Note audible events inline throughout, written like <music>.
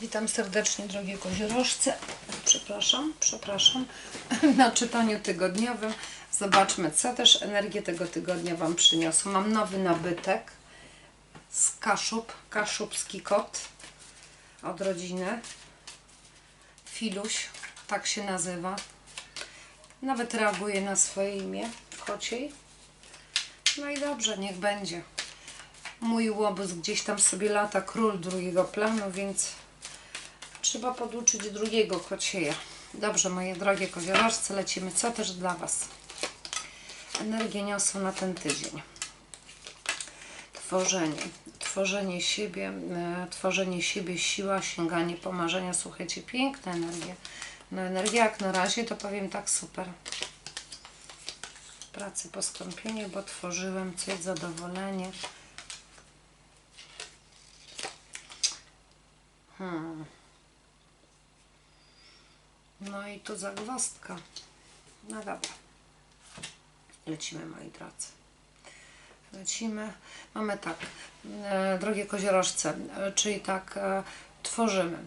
Witam serdecznie, drogie koziorożce. Przepraszam, przepraszam. <laughs> Na czytaniu tygodniowym zobaczmy, co też energię tego tygodnia Wam przyniosło. Mam nowy nabytek z Kaszub, kaszubski kot od rodziny. Filuś, tak się nazywa. Nawet reaguje na swoje imię, kociej. No i dobrze, niech będzie. Mój łobuz gdzieś tam sobie lata, król drugiego planu, więc trzeba poduczyć drugiego kocieja. Dobrze, moje drogie koziorożce, lecimy. Co też dla Was? Energię niosą na ten tydzień. Tworzenie. Tworzenie siebie, e, tworzenie siebie, siła, sięganie po marzenia. Słuchajcie, piękna energia. No energia jak na razie, to powiem tak super. Pracy po skąpieniu, bo tworzyłem coś, zadowolenie. Hmm. No i tu zagwozdka. No dobra. Lecimy, moi drodzy. Lecimy. Mamy tak, e, drogie koziorożce, e, czyli tak e, tworzymy.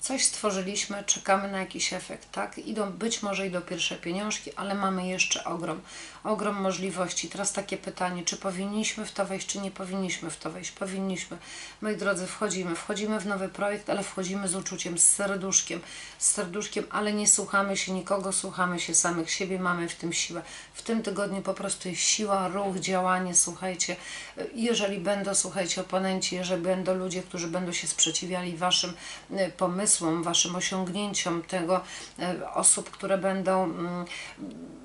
Coś stworzyliśmy, czekamy na jakiś efekt, tak? Idą, być może idą pierwsze pieniążki, ale mamy jeszcze ogrom, ogrom możliwości. Teraz takie pytanie, czy powinniśmy w to wejść, czy nie powinniśmy w to wejść? Powinniśmy. Moi drodzy, wchodzimy, wchodzimy w nowy projekt, ale wchodzimy z uczuciem, z serduszkiem, z serduszkiem, ale nie słuchamy się nikogo, słuchamy się samych siebie, mamy w tym siłę. W tym tygodniu po prostu jest siła, ruch, działanie, słuchajcie. Jeżeli będą, słuchajcie, oponenci, jeżeli będą ludzie, którzy będą się sprzeciwiali Waszym y, pomysłom, Waszym osiągnięciom, tego y, osób, które będą, mm,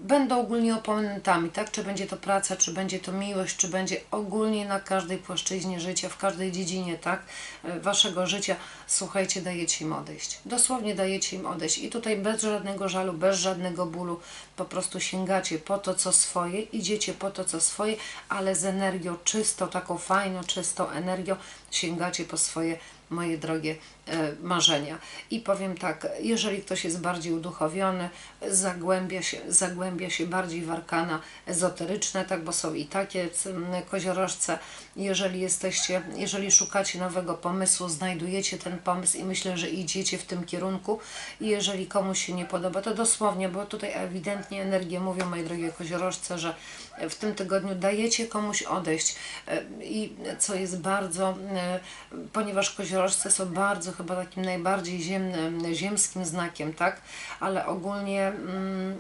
będą ogólnie oponentami, tak? Czy będzie to praca, czy będzie to miłość, czy będzie ogólnie na każdej płaszczyźnie życia, w każdej dziedzinie, tak? Y, Waszego życia, słuchajcie, dajecie im odejść. Dosłownie dajecie im odejść. I tutaj bez żadnego żalu, bez żadnego bólu, po prostu sięgacie po to, co swoje, idziecie po to, co swoje, ale z energią czystą, taką fajną, czystą energią sięgacie po swoje, moje drogie e, marzenia. I powiem tak, jeżeli ktoś jest bardziej uduchowiony, zagłębia się, zagłębia się bardziej w arkana ezoteryczne, tak, bo są i takie koziorożce. Jeżeli jesteście, jeżeli szukacie nowego pomysłu, znajdujecie ten pomysł i myślę, że idziecie w tym kierunku. I jeżeli komuś się nie podoba, to dosłownie, bo tutaj ewidentnie energie mówią, moje drogie koziorożce, że w tym tygodniu dajecie komuś odejść. I co jest bardzo, ponieważ koziorożce są bardzo chyba takim najbardziej ziemnym, ziemskim znakiem, tak? Ale ogólnie mm,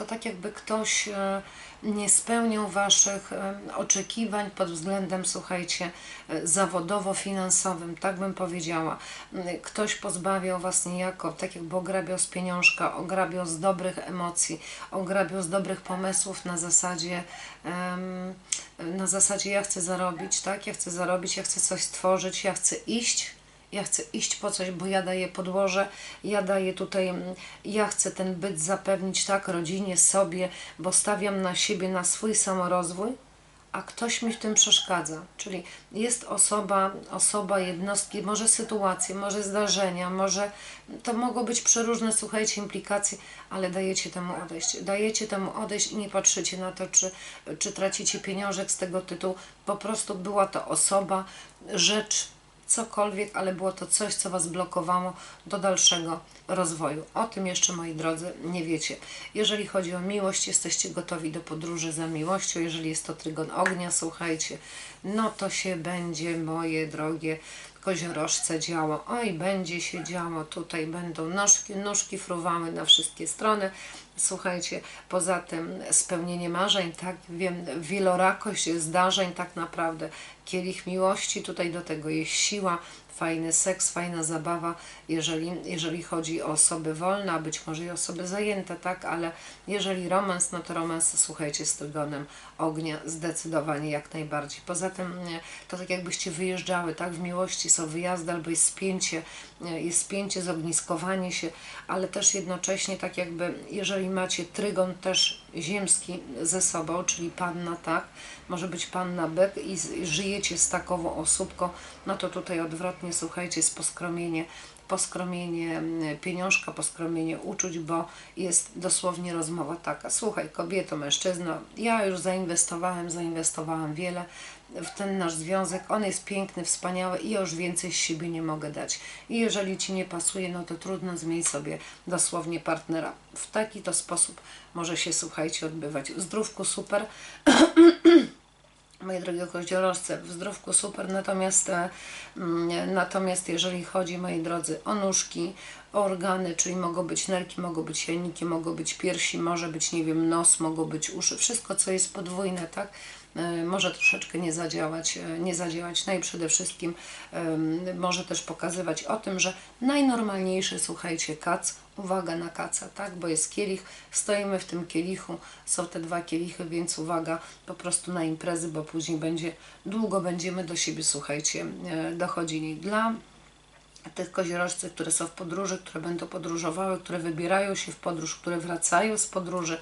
to tak jakby ktoś e, nie spełniał Waszych e, oczekiwań pod względem, słuchajcie, e, zawodowo-finansowym, tak bym powiedziała. M, Ktoś pozbawiał Was niejako, tak jakby ograbiał z pieniążka, ograbiał z dobrych emocji, ograbiał z dobrych pomysłów na zasadzie na zasadzie ja chcę zarobić, tak? Ja chcę zarobić, ja chcę coś stworzyć, ja chcę iść, ja chcę iść po coś, bo ja daję podłoże, ja daję tutaj, mm, ja chcę ten byt zapewnić tak rodzinie, sobie, bo stawiam na siebie, na swój samorozwój, a ktoś mi w tym przeszkadza. Czyli jest osoba, osoba, jednostki, może sytuacje, może zdarzenia, może to mogą być przeróżne, słuchajcie, implikacje, ale dajecie temu odejść. Dajecie temu odejść i nie patrzycie na to, czy, czy tracicie pieniążek z tego tytułu. Po prostu była to osoba, rzecz, cokolwiek, ale było to coś, co Was blokowało do dalszego rozwoju. O tym jeszcze, moi drodzy, nie wiecie. Jeżeli chodzi o miłość, jesteście gotowi do podróży za miłością. Jeżeli jest to trygon ognia, słuchajcie, no to się będzie, moje drogie koziorożce działo. Oj, będzie się działo. Tutaj będą nóżki, nóżki fruwały na wszystkie strony. Słuchajcie, poza tym spełnienie marzeń, tak, wiem, wielorakość zdarzeń, tak naprawdę, kielich miłości, tutaj do tego jest siła, fajny seks, fajna zabawa, jeżeli, jeżeli chodzi o osoby wolne, a być może i osoby zajęte, tak, ale jeżeli romans, no to romans, słuchajcie, z trygonem ognia zdecydowanie jak najbardziej. Poza tym to tak jakbyście wyjeżdżały, tak, w miłości są wyjazdy albo jest spięcie, jest spięcie, zogniskowanie się, ale też jednocześnie tak jakby, jeżeli macie trygon też ziemski ze sobą, czyli panna, tak, może być panna byk i, i żyjecie z takową osóbką, no to tutaj odwrotnie, słuchajcie, jest poskromienie, poskromienie mm, pieniążka, poskromienie uczuć, bo jest dosłownie rozmowa taka. Słuchaj, kobieto, mężczyzno, ja już zainwestowałem, zainwestowałam wiele w ten nasz związek. On jest piękny, wspaniały i już więcej z siebie nie mogę dać. I jeżeli Ci nie pasuje, no to trudno, zmień sobie dosłownie partnera. W taki to sposób może się, słuchajcie, odbywać. Zdrówku super. <clears throat> Moje drogie kościorożce, w zdrówku super, natomiast, e, mm, natomiast jeżeli chodzi, moi drodzy, o nóżki, o organy, czyli mogą być nerki, mogą być jajniki, mogą być piersi, może być, nie wiem, nos, mogą być uszy, wszystko, co jest podwójne, tak, może troszeczkę nie zadziałać, e, nie zadziałać. No i przede wszystkim em, może też pokazywać o tym, że najnormalniejszy, słuchajcie, kac, uwaga na kaca, tak, bo jest kielich, stoimy w tym kielichu, są te dwa kielichy, więc uwaga po prostu na imprezy, bo później będzie, długo będziemy do siebie, słuchajcie, dochodzili. Dla tych koziorożców, które są w podróży, które będą podróżowały, które wybierają się w podróż, które wracają z podróży,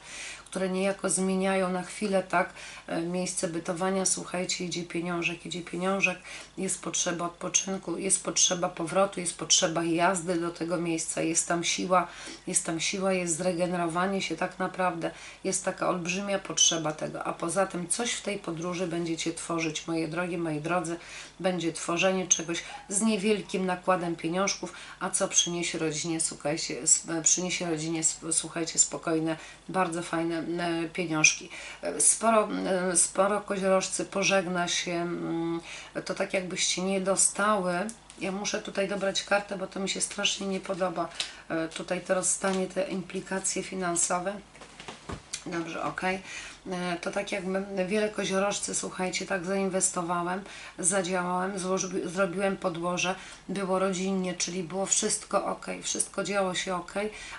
które niejako zmieniają na chwilę tak e, miejsce bytowania. Słuchajcie, idzie pieniążek, idzie pieniążek, jest potrzeba odpoczynku, jest potrzeba powrotu, jest potrzeba jazdy do tego miejsca, jest tam siła, jest tam siła, jest zregenerowanie się tak naprawdę, jest taka olbrzymia potrzeba tego, a poza tym coś w tej podróży będziecie tworzyć, moje drogie, moi drodzy, będzie tworzenie czegoś z niewielkim nakładem pieniążków, a co przyniesie rodzinie, słuchajcie, s- przyniesie rodzinie, słuchajcie, spokojne, bardzo fajne e, pieniążki. E, Sporo, e, sporo koziorożcy pożegna się, mm, to tak jakbyście nie dostały, ja muszę tutaj dobrać kartę, bo to mi się strasznie nie podoba, e, tutaj to rozstanie, te implikacje finansowe. Dobrze, ok. To tak jakby wiele koziorożcy, słuchajcie, tak zainwestowałem, zadziałałem, zrobiłem podłoże, było rodzinnie, czyli było wszystko ok, wszystko działo się ok,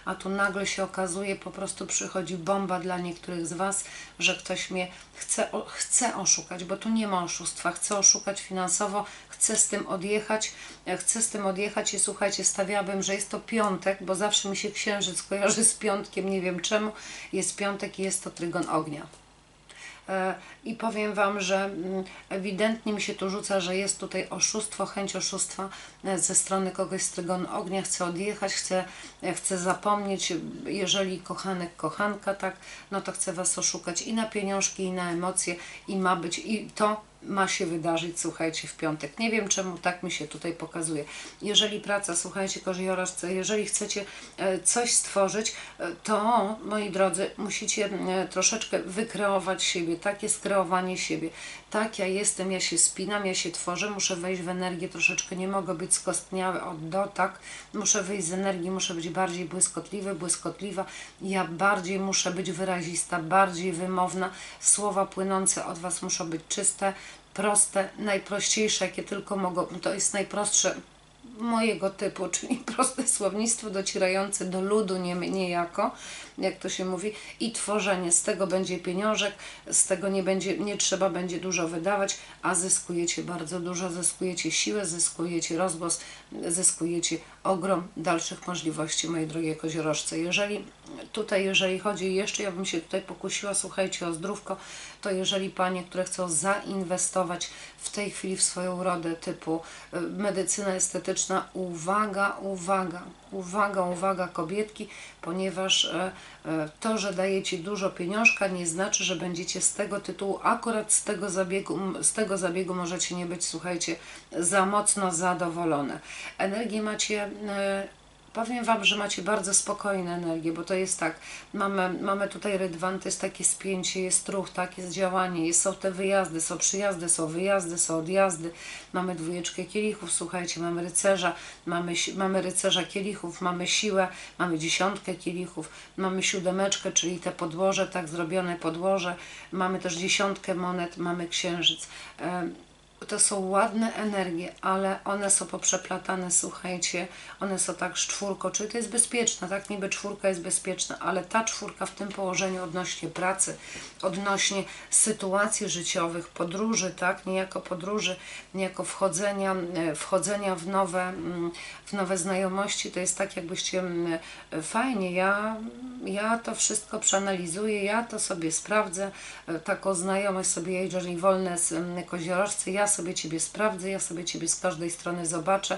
a tu nagle się okazuje, po prostu przychodzi bomba dla niektórych z Was, że ktoś mnie chce, chce oszukać, bo tu nie ma oszustwa, chce oszukać finansowo, chcę z tym odjechać, e, chcę z tym odjechać i słuchajcie, stawiałabym, że jest to piątek, bo zawsze mi się księżyc kojarzy z piątkiem, nie wiem czemu, jest piątek i jest to trygon ognia. E, I powiem Wam, że mm, ewidentnie mi się tu rzuca, że jest tutaj oszustwo, chęć oszustwa e, ze strony kogoś z trygonu ognia. Chce odjechać, chce, e, chce zapomnieć. Jeżeli kochanek, kochanka, tak, no to chce Was oszukać i na pieniążki, i na emocje, i ma być, i to ma się wydarzyć, słuchajcie, w piątek. Nie wiem, czemu tak mi się tutaj pokazuje. Jeżeli praca, słuchajcie, koziorożce, jeżeli chcecie e, coś stworzyć, e, to, moi drodzy, musicie e, troszeczkę wykreować siebie. Tak jest kreowanie siebie. Tak, ja jestem, ja się spinam, ja się tworzę, muszę wejść w energię troszeczkę, nie mogę być skostniały od do, tak? Muszę wyjść z energii, muszę być bardziej błyskotliwy, błyskotliwa. Ja bardziej muszę być wyrazista, bardziej wymowna. Słowa płynące od Was muszą być czyste, proste, najprościejsze, jakie tylko mogą. To jest najprostsze mojego typu, czyli <laughs> proste słownictwo docierające do ludu nie, niejako, jak to się mówi, i tworzenie. Z tego będzie pieniążek, z tego nie, będzie, nie trzeba będzie dużo wydawać, a zyskujecie bardzo dużo, zyskujecie siłę, zyskujecie rozgłos, zyskujecie ogrom dalszych możliwości, moje drogie koziorożce. Jeżeli tutaj, jeżeli chodzi jeszcze, ja bym się tutaj pokusiła, słuchajcie, o zdrówko, to jeżeli Panie, które chcą zainwestować w tej chwili w swoją urodę typu y, medycyna estetyczna, uwaga, uwaga, uwaga, uwaga kobietki, ponieważ e, e, to, że dajecie dużo pieniążka nie znaczy, że będziecie z tego tytułu, akurat z tego zabiegu, z tego zabiegu możecie nie być, słuchajcie, za mocno zadowolone. Energię macie e, Powiem Wam, że macie bardzo spokojne energie, bo to jest tak, mamy, mamy tutaj rydwan, to jest takie spięcie, jest ruch, tak, jest działanie, jest, są te wyjazdy, są przyjazdy, są wyjazdy, są odjazdy, mamy dwójeczkę kielichów, słuchajcie, mamy rycerza, mamy, mamy rycerza kielichów, mamy siłę, mamy dziesiątkę kielichów, mamy siódemeczkę, czyli te podłoże, tak zrobione podłoże, mamy też dziesiątkę monet, mamy księżyc. Em, to są ładne energie, ale one są poprzeplatane, słuchajcie, one są tak z czwórką, czyli to jest bezpieczne, tak niby czwórka jest bezpieczna, ale ta czwórka w tym położeniu odnośnie pracy, odnośnie sytuacji życiowych, podróży, tak, niejako podróży, niejako wchodzenia, wchodzenia w nowe, w nowe znajomości, to jest tak jakbyście fajnie, ja, ja to wszystko przeanalizuję, ja to sobie sprawdzę, e, taką znajomość sobie, jeżeli wolne z koziorożcy, ja sobie Ciebie sprawdzę, ja sobie Ciebie z każdej strony zobaczę,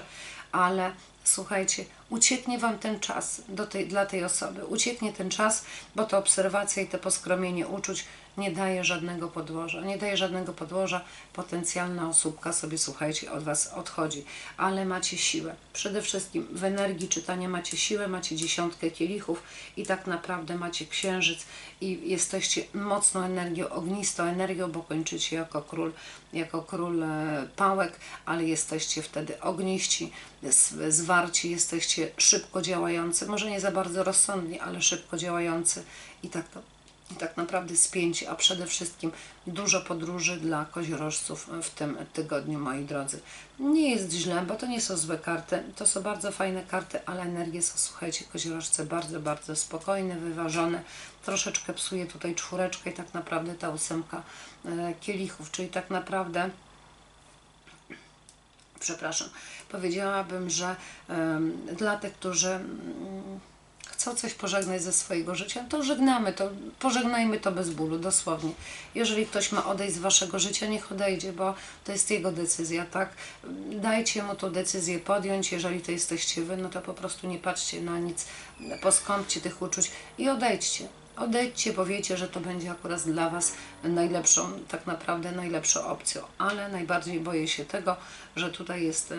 ale słuchajcie, ucieknie Wam ten czas tej, dla tej osoby. Ucieknie ten czas, bo ta obserwacja i to poskromienie uczuć nie daje żadnego podłoża. Nie daje żadnego podłoża. Potencjalna osóbka sobie, słuchajcie, od Was odchodzi. Ale macie siłę. Przede wszystkim w energii czytania macie siłę, macie dziesiątkę kielichów i tak naprawdę macie księżyc i jesteście mocną energią, ognistą energią, bo kończycie jako król, jako król e, pałek, ale jesteście wtedy ogniści, zwarci, jesteście szybko działający, może nie za bardzo rozsądni, ale szybko działający i tak to tak naprawdę spięci, a przede wszystkim dużo podróży dla koziorożców w tym tygodniu, moi drodzy. Nie jest źle, bo to nie są złe karty, to są bardzo fajne karty, ale energie są, słuchajcie, koziorożce bardzo, bardzo spokojne, wyważone. Troszeczkę psuje tutaj czwóreczkę i tak naprawdę ta ósemka e, kielichów, czyli tak naprawdę przepraszam, powiedziałabym, że em, dla tych, którzy mm, chcą coś pożegnać ze swojego życia, to żegnamy to, pożegnajmy to bez bólu, dosłownie. Jeżeli ktoś ma odejść z waszego życia, niech odejdzie, bo to jest jego decyzja, tak? Dajcie mu tą decyzję podjąć, jeżeli to jesteście wy, no to po prostu nie patrzcie na nic, poskąpcie tych uczuć i odejdźcie. Odejdźcie, bo wiecie, że to będzie akurat dla Was najlepszą, tak naprawdę najlepszą opcją. Ale najbardziej boję się tego, że tutaj jest,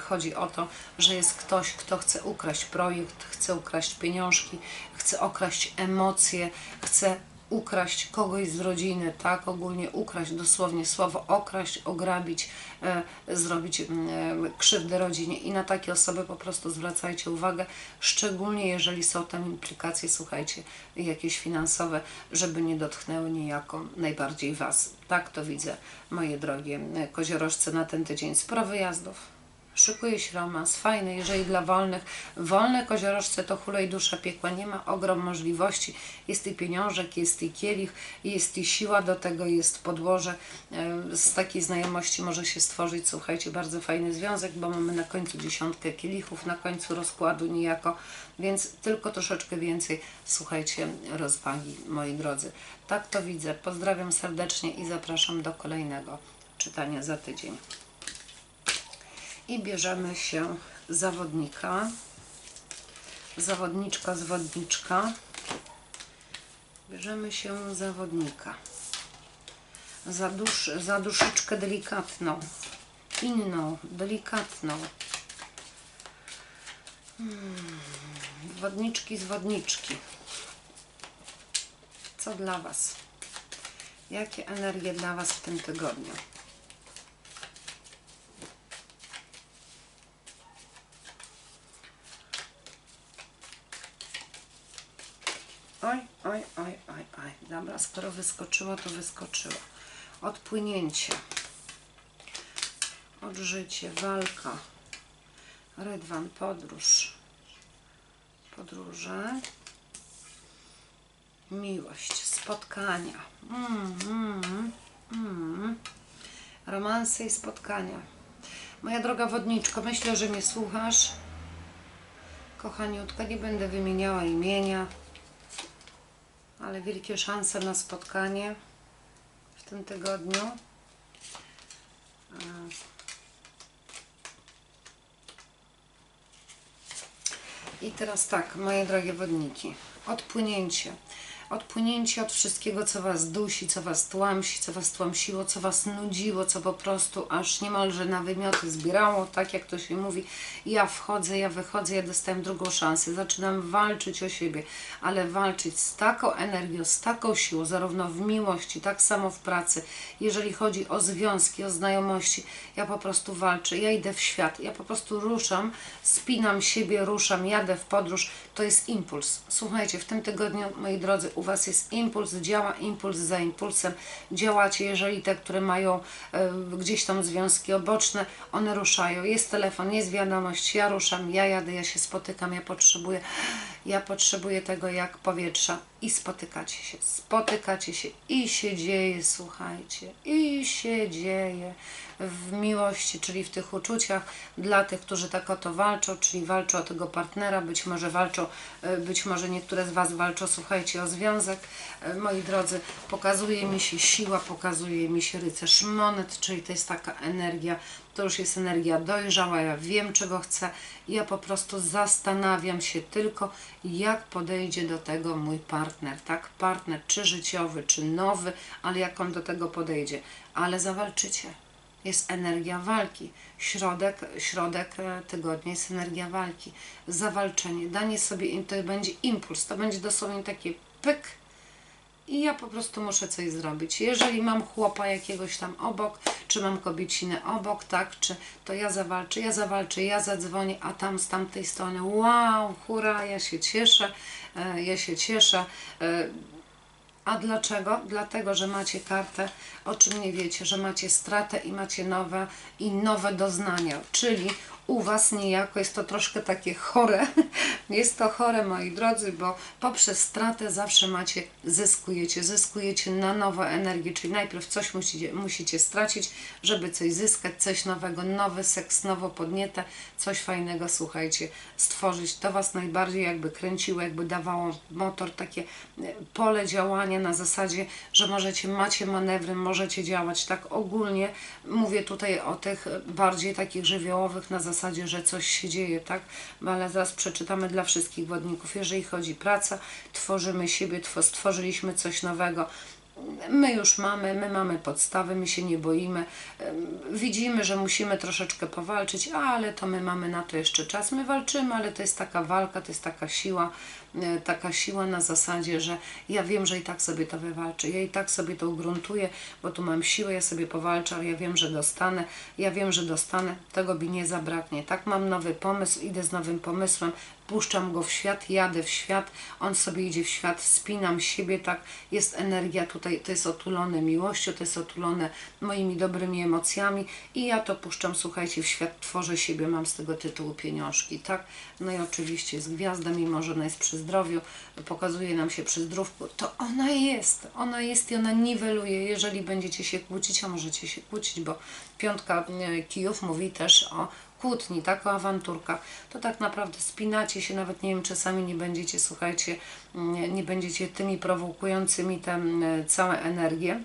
chodzi o to, że jest ktoś, kto chce ukraść projekt, chce ukraść pieniążki, chce okraść emocje, chce ukraść kogoś z rodziny, tak, ogólnie ukraść, dosłownie słowo okraść, ograbić, e, zrobić mm, e, krzywdę rodzinie i na takie osoby po prostu zwracajcie uwagę, szczególnie jeżeli są tam implikacje, słuchajcie, jakieś finansowe, żeby nie dotknęły niejako najbardziej Was. Tak to widzę, moje drogie e, koziorożce na ten tydzień. Sporo wyjazdów. Szykuje się romans, fajny, jeżeli dla wolnych. Wolne koziorożce to hulej dusza piekła, nie ma ogrom możliwości. Jest i pieniążek, jest i kielich, jest i siła do tego, jest podłoże. Z takiej znajomości może się stworzyć, słuchajcie, bardzo fajny związek, bo mamy na końcu dziesiątkę kielichów, na końcu rozkładu niejako, więc tylko troszeczkę więcej, słuchajcie, rozwagi, moi drodzy. Tak to widzę. Pozdrawiam serdecznie i zapraszam do kolejnego czytania za tydzień i bierzemy się zawodnika, zawodniczka, zwodniczka. Bierzemy się zawodnika. Za, dusz, za duszyczkę delikatną, inną, delikatną. Hmm. Zwodniczki, zwodniczki. Co dla Was? Jakie energie dla Was w tym tygodniu? Oj, oj, oj, oj, oj. Dobra, skoro wyskoczyło, to wyskoczyło. Odpłynięcie. Odżycie, walka. Rydwan, podróż. Podróże. Miłość, spotkania. Mm, mm, mm. Romanse i spotkania. Moja droga wodniczko, myślę, że mnie słuchasz. Kochaniutka, nie będę wymieniała imienia ale wielkie szanse na spotkanie w tym tygodniu. E, I teraz tak, moje drogie wodniki, odpłynięcie. Odpłynięcie od wszystkiego, co Was dusi, co Was tłamsi, co Was tłamsiło, co Was nudziło, co po prostu aż niemalże na wymioty zbierało, tak jak to się mówi. Ja wchodzę, ja wychodzę, ja dostałem drugą szansę, zaczynam walczyć o siebie, ale walczyć z taką energią, z taką siłą, zarówno w miłości, tak samo w pracy. Jeżeli chodzi o związki, o znajomości, ja po prostu walczę, ja idę w świat, ja po prostu ruszam, spinam siebie, ruszam, jadę w podróż. To jest impuls. Słuchajcie, w tym tygodniu, moi drodzy, u Was jest impuls, działa impuls za impulsem. Działacie, jeżeli te, które mają e, gdzieś tam związki oboczne, one ruszają. Jest telefon, jest wiadomość, ja ruszam, ja jadę, ja się spotykam, ja potrzebuję. Ja potrzebuję tego jak powietrza i spotykacie się, spotykacie się i się dzieje, słuchajcie, i się dzieje w miłości, czyli w tych uczuciach dla tych, którzy tak o to walczą, czyli walczą o tego partnera, być może walczą, e, być może niektóre z Was walczą, słuchajcie, o związek. E, Moi drodzy, pokazuje mi się siła, pokazuje mi się rycerz monet, czyli to jest taka energia, to już jest energia dojrzała, ja wiem czego chcę, ja po prostu zastanawiam się tylko, jak podejdzie do tego mój partner, tak? Partner czy życiowy, czy nowy, ale jak on do tego podejdzie, ale zawalczycie jest energia walki. Środek, środek e, tygodnia jest energia walki. Zawalczenie, danie sobie, to będzie impuls, to będzie dosłownie takie pyk i ja po prostu muszę coś zrobić. Jeżeli mam chłopa jakiegoś tam obok, czy mam kobiecinę obok, tak, czy to ja zawalczę, ja zawalczę, ja zadzwonię, a tam z tamtej strony, wow, hura, ja się cieszę, e, ja się cieszę. e, a dlaczego? Dlatego, że macie kartę, o czym nie wiecie, że macie stratę i macie nowe i nowe doznania, czyli u Was niejako jest to troszkę takie chore. <laughs> Jest to chore, moi drodzy, bo poprzez stratę zawsze macie, zyskujecie, zyskujecie na nowo energię, czyli najpierw coś musicie, musicie stracić, żeby coś zyskać, coś nowego, nowy seks, nowo podniete, coś fajnego, słuchajcie, stworzyć. To Was najbardziej jakby kręciło, jakby dawało motor, takie e, pole działania na zasadzie, że możecie, macie manewry, możecie działać tak ogólnie. Mówię tutaj o tych bardziej takich żywiołowych na zasadzie, że coś się dzieje, tak? Ale zaraz przeczytamy dla wszystkich wodników. Jeżeli chodzi praca, tworzymy siebie, tw- stworzyliśmy coś nowego. My już mamy, my mamy podstawy, my się nie boimy. Widzimy, że musimy troszeczkę powalczyć, ale to my mamy na to jeszcze czas. My walczymy, ale to jest taka walka, to jest taka siła, e, taka siła na zasadzie, że ja wiem, że i tak sobie to wywalczę, ja i tak sobie to ugruntuję, bo tu mam siłę, ja sobie powalczę, ale ja wiem, że dostanę, ja wiem, że dostanę, tego mi nie zabraknie. Tak, mam nowy pomysł, idę z nowym pomysłem, puszczam go w świat, jadę w świat, on sobie idzie w świat, spinam siebie, tak, jest energia tutaj, to jest otulone miłością, to jest otulone moimi dobrymi emocjami i ja to puszczam, słuchajcie, w świat, tworzę siebie, mam z tego tytułu pieniążki, tak, no i oczywiście jest gwiazda, mimo że ona jest przy zdrowiu, pokazuje nam się przy zdrówku, to ona jest, ona jest i ona niweluje, jeżeli będziecie się kłócić, a możecie się kłócić, bo piątka e, kijów mówi też o kłótni, tak, o awanturkach, to tak naprawdę spinacie się, nawet nie wiem, czasami nie będziecie, słuchajcie, nie, będziecie tymi prowokującymi tę e, całą energię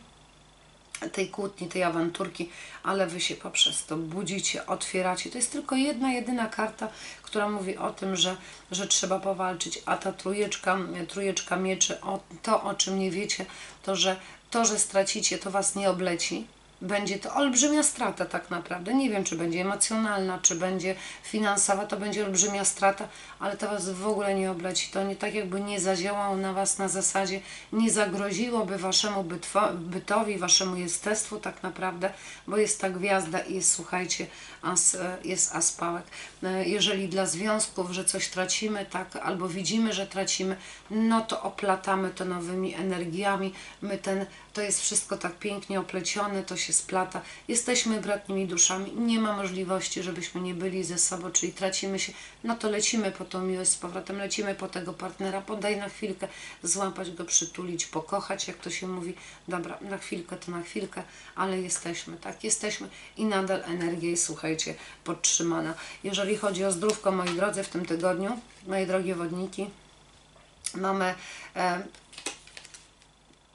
tej kłótni, tej awanturki, ale wy się poprzez to budzicie, otwieracie. To jest tylko jedna, jedyna karta, która mówi o tym, że, że trzeba powalczyć, a ta trójeczka, trójeczka mieczy, o, to o czym nie wiecie, to że to, że stracicie, to was nie obleci, będzie to olbrzymia strata tak naprawdę. Nie wiem, czy będzie emocjonalna, czy będzie finansowa, to będzie olbrzymia strata, ale to Was w ogóle nie obleci. To nie tak jakby nie zadziałało na Was na zasadzie, nie zagroziłoby Waszemu bytwo, bytowi, Waszemu jestestwu tak naprawdę, bo jest ta gwiazda i jest, słuchajcie, as, jest aspałek. E, Jeżeli dla związków, że coś tracimy, tak, albo widzimy, że tracimy, no to oplatamy to nowymi energiami. My ten, to jest wszystko tak pięknie oplecione, to się splata. Jesteśmy bratnimi duszami, nie ma możliwości, żebyśmy nie byli ze sobą, czyli tracimy się, no to lecimy po tą miłość z powrotem, lecimy po tego partnera, podaj na chwilkę, złapać go, przytulić, pokochać, jak to się mówi, dobra, na chwilkę to na chwilkę, ale jesteśmy, tak, jesteśmy i nadal energia jest, podtrzymana. Jeżeli chodzi o zdrówko, moi drodzy, w tym tygodniu, moje drogie wodniki, mamy e,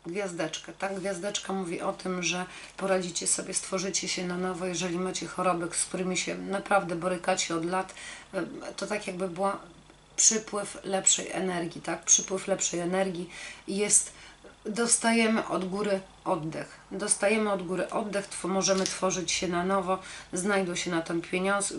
gwiazdeczkę. Ta gwiazdeczka mówi o tym, że poradzicie sobie, stworzycie się na nowo, jeżeli macie choroby, z którymi się naprawdę borykacie od lat, e, to tak jakby była przypływ lepszej energii, tak? Przypływ lepszej energii jest, dostajemy od góry oddech. Dostajemy od góry oddech, możemy tworzyć się na nowo, znajdą się na to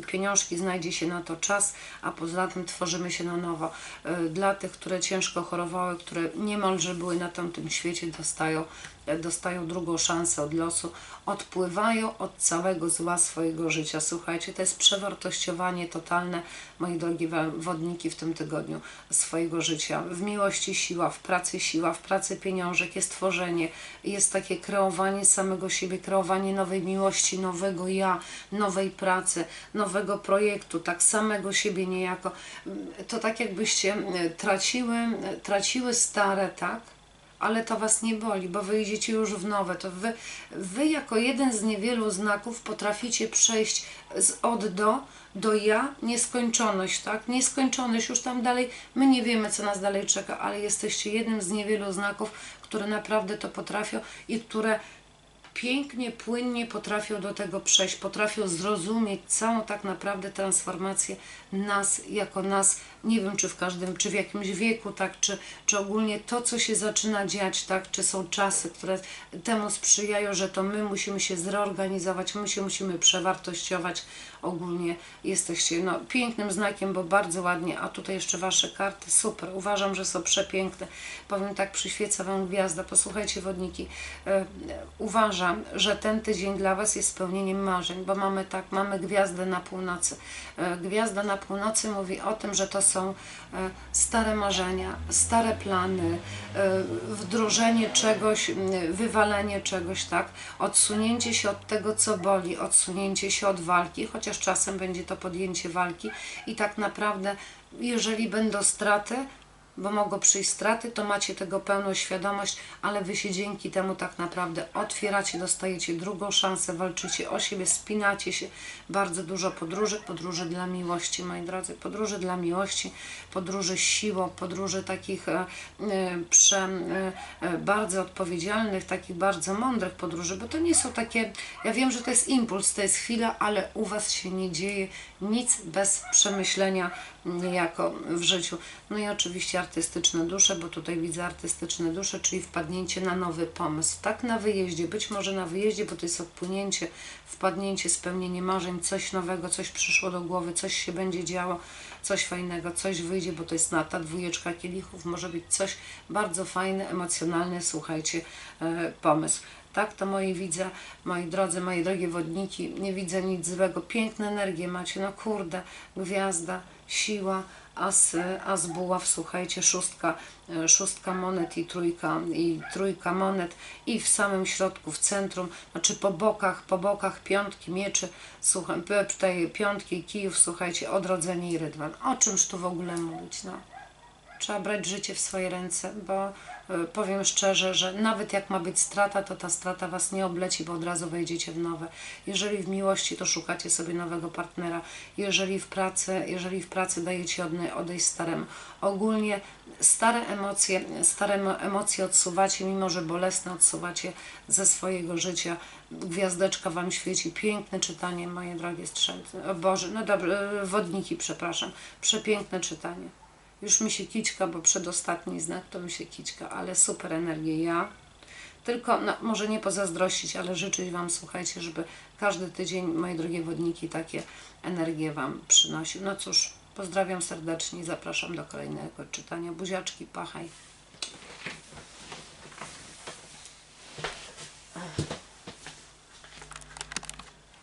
pieniążki, znajdzie się na to czas, a poza tym tworzymy się na nowo. Y, Dla tych, które ciężko chorowały, które niemalże były na tamtym świecie, dostają, y, dostają drugą szansę od losu, odpływają od całego zła swojego życia. Słuchajcie, to jest przewartościowanie totalne, moi drogi wodniki, w tym tygodniu swojego życia. W miłości siła, w pracy siła, w pracy pieniążek, jest tworzenie, jest takie kreowanie samego siebie, kreowanie nowej miłości, nowego ja, nowej pracy, nowego projektu, tak samego siebie niejako. To tak jakbyście e, traciły, e, traciły stare, tak? ale to Was nie boli, bo Wy idziecie już w nowe. To Wy, wy jako jeden z niewielu znaków potraficie przejść z od do do ja, nieskończoność, tak? Nieskończoność, już tam dalej, my nie wiemy, co nas dalej czeka, ale jesteście jednym z niewielu znaków, które naprawdę to potrafią i które pięknie, płynnie potrafią do tego przejść, potrafią zrozumieć całą tak naprawdę transformację nas jako nas, nie wiem czy w każdym, czy w jakimś wieku, tak, czy, czy ogólnie to, co się zaczyna dziać, tak, czy są czasy, które temu sprzyjają, że to my musimy się zreorganizować, my się musimy przewartościować, ogólnie. Jesteście no, pięknym znakiem, bo bardzo ładnie, a tutaj jeszcze Wasze karty, super, uważam, że są przepiękne, powiem tak, przyświeca Wam gwiazda, posłuchajcie wodniki, e, uważam, że ten tydzień dla Was jest spełnieniem marzeń, bo mamy tak, mamy gwiazdę na północy, e, gwiazda na północy mówi o tym, że to są e, stare marzenia, stare plany, e, wdrożenie czegoś, wywalenie czegoś, tak, odsunięcie się od tego, co boli, odsunięcie się od walki, chociaż czasem będzie to podjęcie walki i tak naprawdę, jeżeli będą straty, bo mogą przyjść straty, to macie tego pełną świadomość, ale wy się dzięki temu tak naprawdę otwieracie, dostajecie drugą szansę, walczycie o siebie, spinacie się. Bardzo dużo podróży, podróży dla miłości, moi drodzy, podróży dla miłości, podróży siłą, podróży takich e, e, prze, e, e, bardzo odpowiedzialnych, takich bardzo mądrych podróży, bo to nie są takie, ja wiem, że to jest impuls, to jest chwila, ale u Was się nie dzieje nic bez przemyślenia niejako w życiu. No i oczywiście artystyczne dusze, bo tutaj widzę artystyczne dusze, czyli wpadnięcie na nowy pomysł. Tak na wyjeździe, być może na wyjeździe, bo to jest odpłynięcie, wpadnięcie, spełnienie marzeń, coś nowego, coś przyszło do głowy, coś się będzie działo, coś fajnego, coś wyjdzie, bo to jest na ta dwójeczka kielichów, może być coś bardzo fajne, emocjonalne, słuchajcie, e, pomysł. Tak, to moi widzę, moi drodzy, moje drogie wodniki, nie widzę nic złego, piękne energie macie, no kurde, gwiazda, siła, as, as buław, słuchajcie, szóstka, e, szóstka monet i trójka, i trójka monet i w samym środku, w centrum, znaczy po bokach, po bokach piątki, mieczy, słuchaj, tutaj piątki, kijów, słuchajcie, odrodzenie i rydwan. O czymż tu w ogóle mówić, no? Trzeba brać życie w swoje ręce, bo powiem szczerze, że nawet jak ma być strata, to ta strata Was nie obleci, bo od razu wejdziecie w nowe. Jeżeli w miłości, to szukacie sobie nowego partnera. Jeżeli w pracy, jeżeli w pracy dajecie odejść staremu. Ogólnie stare emocje, stare emo- emocje odsuwacie, mimo że bolesne odsuwacie ze swojego życia. Gwiazdeczka Wam świeci, piękne czytanie, moje drogie strzelce. Boże, no dobrze, wodniki, przepraszam. Przepiękne czytanie. Już mi się kiczka, bo przedostatni znak to mi się kiczka, ale super energię ja. Tylko, no, może nie pozazdrościć, ale życzyć Wam, słuchajcie, żeby każdy tydzień, moje drogie wodniki, takie energie Wam przynosił. No cóż, pozdrawiam serdecznie i zapraszam do kolejnego czytania. Buziaczki, pachaj.